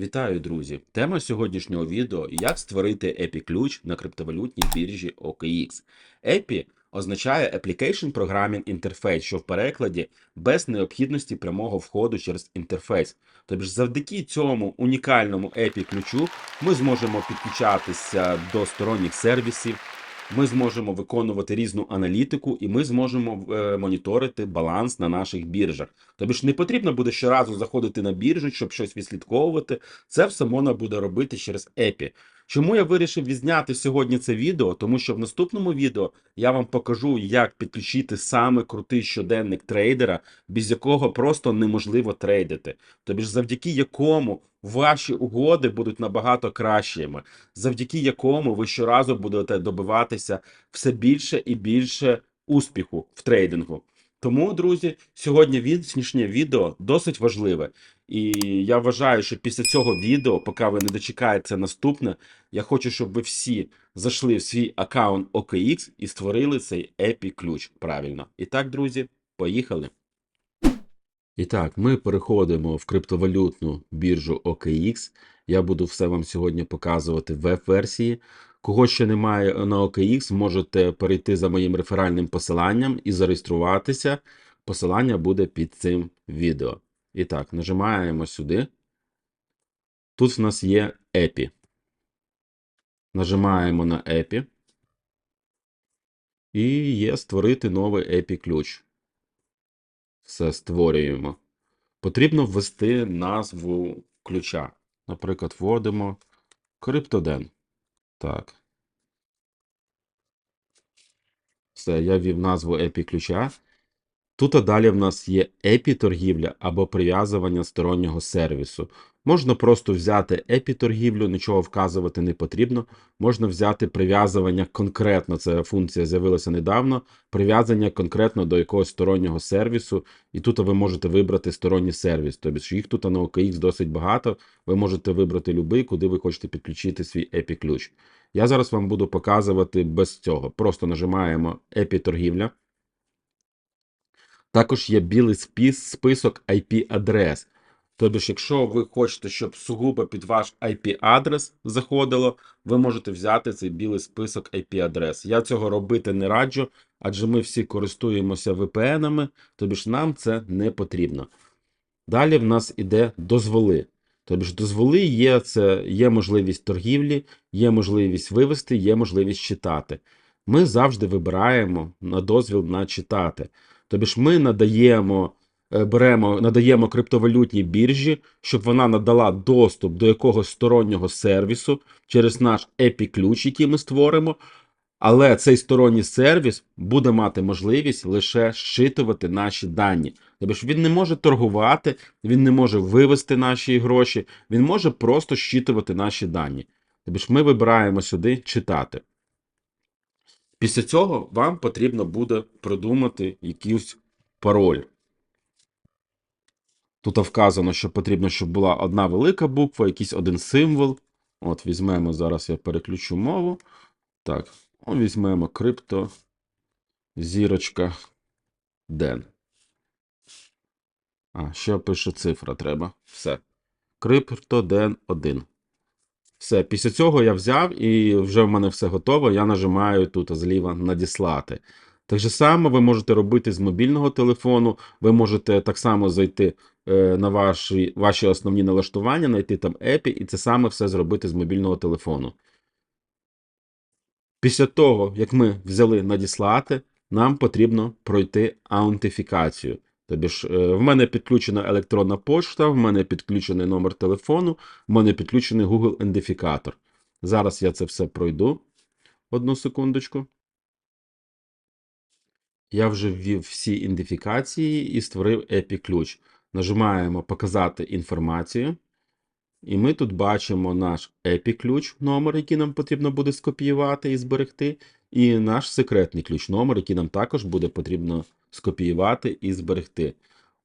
Вітаю, друзі! Тема сьогоднішнього відео як створити EPI ключ на криптовалютній біржі OKX. EPI означає Application Programming Interface, що в перекладі без необхідності прямого входу через інтерфейс. Тобто завдяки цьому унікальному EPI ключу ми зможемо підключатися до сторонніх сервісів, ми зможемо виконувати різну аналітику і ми зможемо е, моніторити баланс на наших біржах. Тобі ж не потрібно буде щоразу заходити на біржу, щоб щось відслідковувати. Це все можна буде робити через EPI. Чому я вирішив відзняти сьогодні це відео? Тому що в наступному відео я вам покажу, як підключити саме крутий щоденник трейдера, без якого просто неможливо трейдити. Тобі ж завдяки якому ваші угоди будуть набагато кращими, завдяки якому ви щоразу будете добиватися все більше і більше успіху в трейдингу. Тому, друзі, сьогодні відснішнє відео досить важливе. І я вважаю, що після цього відео, поки ви не дочекаєте наступне, я хочу, щоб ви всі зайшли в свій аккаунт OKX і створили цей EPI ключ правильно. І так, друзі, поїхали. І так, ми переходимо в криптовалютну біржу OKX. Я буду все вам сьогодні показувати в веб-версії. Кого ще немає на OKX, можете перейти за моїм реферальним посиланням і зареєструватися. Посилання буде під цим відео. І так, нажимаємо сюди. Тут в нас є EPI. Нажимаємо на EPI. І є створити новий EPI ключ. Все створюємо. Потрібно ввести назву ключа. Наприклад, вводимо криптоден. Так. Все, я ввів назву EPI ключа. Тут а далі в нас є EPI торгівля або прив'язування стороннього сервісу. Можна просто взяти EPI торгівлю, нічого вказувати не потрібно. Можна взяти прив'язування конкретно, ця функція з'явилася недавно, прив'язання конкретно до якогось стороннього сервісу, і тут ви можете вибрати сторонній сервіс. Тобто їх тут на OKX досить багато. Ви можете вибрати будь-який, куди ви хочете підключити свій EPI ключ. Я зараз вам буду показувати без цього. Просто нажимаємо EPI торгівля. Також є білий список IP-адрес. Тобто, якщо ви хочете, щоб сугубо під ваш IP-адрес заходило, ви можете взяти цей білий список IP-адрес. Я цього робити не раджу, адже ми всі користуємося VPN-ами, тобі нам це не потрібно. Далі в нас іде дозволи. Тобто дозволи є, це є можливість торгівлі, є можливість вивести, є можливість читати. Ми завжди вибираємо на дозвіл на читати. Тобі ж ми надаємо, е, беремо, надаємо криптовалютній біржі, щоб вона надала доступ до якогось стороннього сервісу через наш EPI ключ, який ми створимо. Але цей сторонній сервіс буде мати можливість лише щитувати наші дані. Тобто він не може торгувати, він не може вивести наші гроші, він може просто щитувати наші дані. Тобто ми вибираємо сюди читати. Після цього вам потрібно буде придумати якийсь пароль. Тут вказано, що потрібно, щоб була одна велика буква, якийсь один символ. От, візьмемо, зараз я переключу мову. Так, о, візьмемо крипто, зірочка, ден. А, ще пише цифра треба. Все. Крипто ден 1. Все, після цього я взяв і вже в мене все готово. Я нажимаю тут зліва надіслати. Так же само ви можете робити з мобільного телефону, ви можете так само зайти е, на ваші ваші основні налаштування, знайти там епі, і це саме все зробити з мобільного телефону. Після того, як ми взяли надіслати, нам потрібно пройти аутентифікацію. Тобі ж, е, в мене підключена електронна пошта, в мене підключений номер телефону, в мене підключений Google ідентифікатор. Зараз я це все пройду. Одну секундочку. Я вже ввів всі ідентифікації і створив EPI ключ. Нажимаємо Показати інформацію. І ми тут бачимо наш EPI ключ, номер, який нам потрібно буде скопіювати і зберегти, і наш секретний ключ, номер, який нам також буде потрібно скопіювати і зберегти.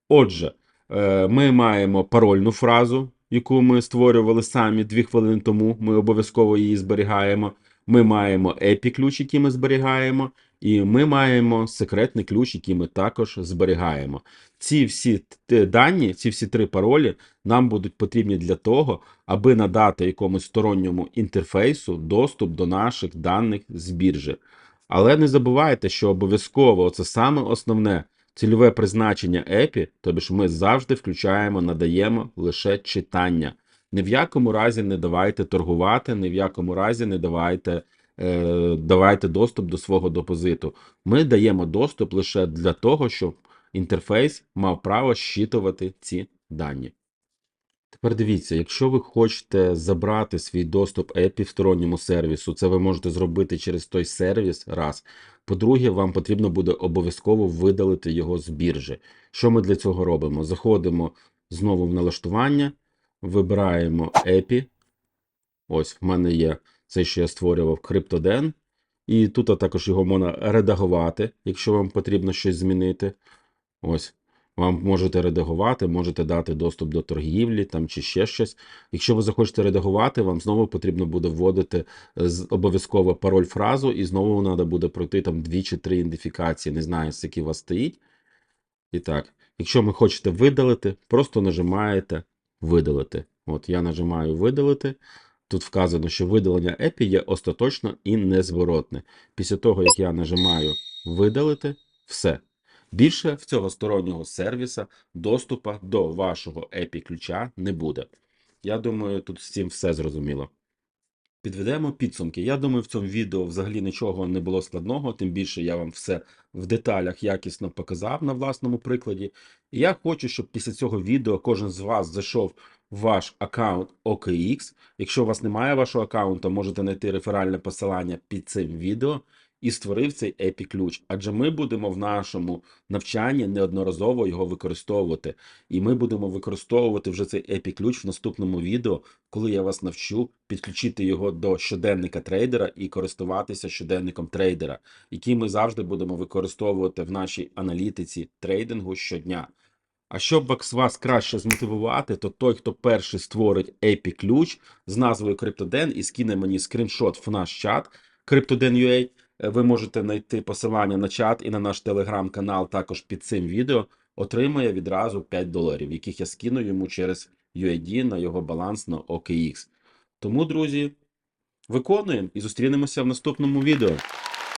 Отже, е, ми маємо парольну фразу, яку ми створювали самі 2 хвилини тому. Ми обов'язково її зберігаємо. ми маємо EPI ключ, який ми зберігаємо, і ми маємо секретний ключ, який ми також зберігаємо. Ці всі дані, ці всі три паролі нам будуть потрібні для того, аби надати якомусь сторонньому інтерфейсу доступ до наших даних з біржі. Але не забувайте, що обов'язково це саме основне цільове призначення EPI, тобі ж ми завжди включаємо, надаємо лише читання. Ні в якому разі не давайте торгувати, ні в якому разі не давайте, е, давайте доступ до свого депозиту. Ми даємо доступ лише для того, щоб інтерфейс мав право щитувати ці дані. Тепер дивіться, якщо ви хочете забрати свій доступ API в сторонньому сервісу, це ви можете зробити через той сервіс раз. По-друге, вам потрібно буде обов'язково видалити його з біржі. Що ми для цього робимо? Заходимо знову в налаштування, вибираємо API. Ось в мене є це, що я створював CryptoDen. І тут також його можна редагувати, якщо вам потрібно щось змінити. Ось. Вам можете редагувати, можете дати доступ до торгівлі там чи ще щось. Якщо ви захочете редагувати, вам знову потрібно буде вводити е, обов'язково пароль фразу, і знову треба буде пройти там дві чи три ідентифікації. Не знаю, з які у вас стоїть. І так, якщо ви хочете видалити, просто нажимаєте видалити. От я нажимаю видалити. Тут вказано, що видалення EPI є остаточно і незворотне. Після того, як я нажимаю видалити, все. Більше в цього стороннього сервіса доступу до вашого EPI ключа не буде. Я думаю, тут з цим все зрозуміло. Підведемо підсумки. Я думаю, в цьому відео взагалі нічого не було складного, тим більше я вам все в деталях якісно показав на власному прикладі. І я хочу, щоб після цього відео кожен з вас зайшов в ваш аккаунт OKX. Якщо у вас немає вашого аккаунту, можете знайти реферальне посилання під цим відео і створив цей EPI ключ. Адже ми будемо в нашому навчанні неодноразово його використовувати. І ми будемо використовувати вже цей EPI ключ в наступному відео, коли я вас навчу підключити його до щоденника трейдера і користуватися щоденником трейдера, який ми завжди будемо використовувати в нашій аналітиці трейдингу щодня. А щоб вас- краще змотивувати, то той, хто перший створить API ключ з назвою CryptoDen і скине мені скріншот в наш чат CryptoDen.ua, ви можете знайти посилання на чат і на наш телеграм-канал також під цим відео, отримає відразу 5 доларів, яких я скину йому через UID на його баланс на OKX. Тому, друзі, виконуємо і зустрінемося в наступному відео.